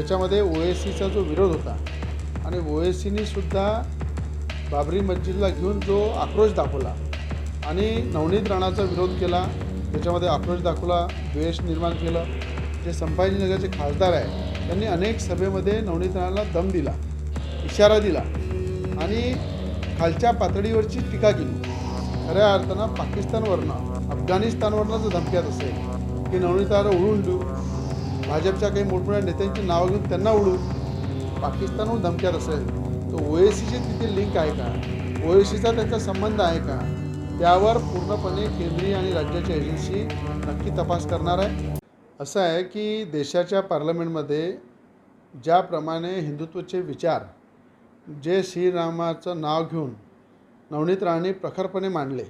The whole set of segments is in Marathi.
त्याच्यामध्ये ओ एस सीचा जो विरोध होता आणि ओ एस सुद्धा बाबरी मस्जिदला घेऊन जो आक्रोश दाखवला आणि नवनीत राणाचा विरोध केला त्याच्यामध्ये आक्रोश दाखवला द्वेष निर्माण केलं. जे संभाजीनगरचे खासदार आहे त्यांनी अनेक सभेमध्ये नवनीत राणाला दम दिला इशारा दिला आणि खालच्या पातळीवरची टीका केली. खऱ्या अर्थानं पाकिस्तानवरनं अफगाणिस्तानवरनं जर धमक्यात असेल की नवनीताला उडून देऊ भाजपच्या काही मोठमोठ्या नेत्यांची नावं घेऊन त्यांना उडू. पाकिस्तानहून धमक्यात असेल तर ओ सीची तिथे लिंक आहे का? ओ एस सीचा त्यांचा संबंध आहे का? त्यावर पूर्णपणे केंद्रीय आणि राज्याच्या एजन्सी नक्की तपास करणार आहे. असं आहे की देशाच्या पार्लमेंटमध्ये ज्याप्रमाणे हिंदुत्वचे विचार जे श्रीरामाचं नाव घेऊन नवनीत राणे प्रखरपणे मांडले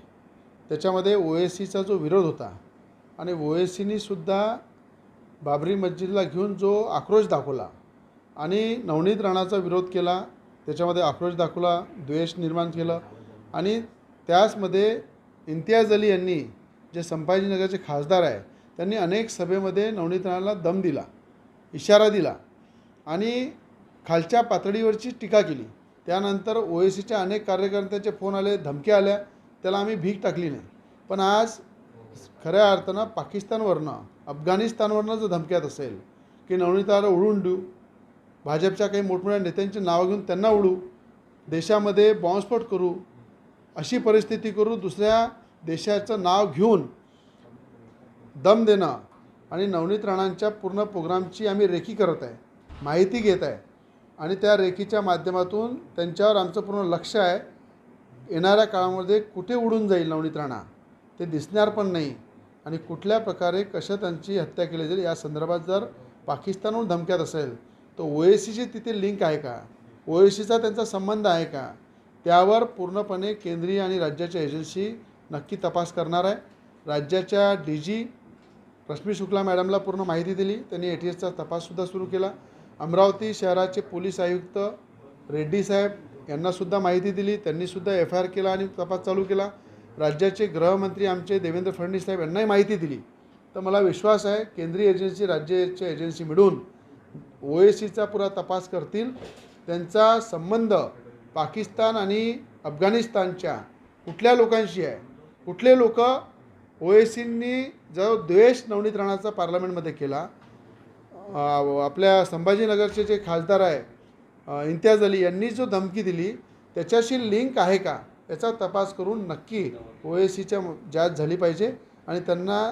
त्याच्यामध्ये ओ एस सीचा जो विरोध होता आणि ओ एस सीनी सुद्धा बाबरी मस्जिदला घेऊन जो आक्रोश दाखवला आणि नवनीत राणाचा विरोध केला त्याच्यामध्ये आक्रोश दाखवला द्वेष निर्माण केलं आणि त्याचमध्ये इम्तियाज अली यांनी जे संभाजीनगरचे खासदार आहे त्यांनी अनेक सभेमध्ये नवनीत राणाला दम दिला इशारा दिला आणि खालच्या पातळीवरची टीका केली. त्यानंतर ओ एस सीच्या अनेक कार्यकर्त्याचे फोन आले धमक्या आल्या त्याला आम्ही भीक टाकली नाही. पण आज खऱ्या अर्थानं पाकिस्तानवरनं अफगाणिस्तानवरनं जर धमक्यात असेल की नवनीताला उडून देऊ भाजपच्या काही मोठमोठ्या नेत्यांची नावं घेऊन त्यांना उडू देशामध्ये बॉम्बस्फोट करू अशी परिस्थिती करू दुसऱ्या देशाचं नाव घेऊन दम देणं आणि नवनीत राणांच्या पूर्ण प्रोग्रामची आम्ही रेखी करत आहे माहिती घेत आहे. आणि त्या रेखीच्या माध्यमातून त्यांच्यावर आमचं पूर्ण लक्ष आहे. येणाऱ्या काळामध्ये कुठे उडून जाईल नवनीत राणा? ते दिसणार पण नाही. आणि कुठल्या प्रकारे कशा त्यांची हत्या केली जाईल या संदर्भात जर पाकिस्तानहून धमक्यात असेल तर ओ ए सीची तिथे लिंक आहे का? ओ ए सीचा त्यांचा संबंध आहे का? त्यावर पूर्णपणे केंद्रीय आणि राज्याच्या एजन्सी नक्की तपास करणार आहे. राज्याच्या डी जी रश्मी शुक्ला मॅडमला पूर्ण माहिती दिली. त्यांनी ए टी एसचा तपाससुद्धा सुरू केला. अमरावती शहराचे पोलीस आयुक्त रेड्डी साहेब यांनासुद्धा माहिती दिली. त्यांनीसुद्धा एफ आय आर केला आणि तपास चालू केला. राज्याचे गृहमंत्री आमचे देवेंद्र फडणवीस साहेब यांनाही माहिती दिली. तर मला विश्वास आहे केंद्रीय एजन्सी राज्याच्या एजन्सी मिळून ओ ए सीचा पुरा तपास करतील. त्यांचा संबंध पाकिस्तान आणि अफगाणिस्तानच्या कुठल्या लोकांशी आहे? कुठले लोक ओ ए सींनी जो द्वेष नवनीत राणाचा पार्लमेंटमध्ये केला आपल्या संभाजीनगरचे जे खासदार आहे इम्तियाज अली यांनी जो धमकी दिली त्याच्याशी लिंक आहे का? याचा तपास करून नक्की ओ एस सीच्या जाच झाली पाहिजे आणि त्यांना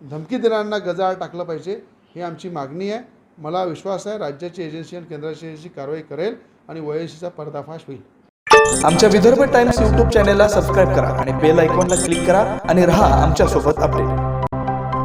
धमकी देणाऱ्यांना गजाळ टाकलं पाहिजे ही आमची मागणी आहे. मला विश्वास आहे राज्याची एजन्सी आणि केंद्राची एजन्सी कारवाई करेल आणि ओ एस सीचा पर्दाफाश होईल. आमच्या विदर्भ टाइम्स यूट्यूब चॅनेलला सबस्क्राईब करा आणि बेल आयकॉनला क्लिक करा आणि रहा आमच्यासोबत अपडेट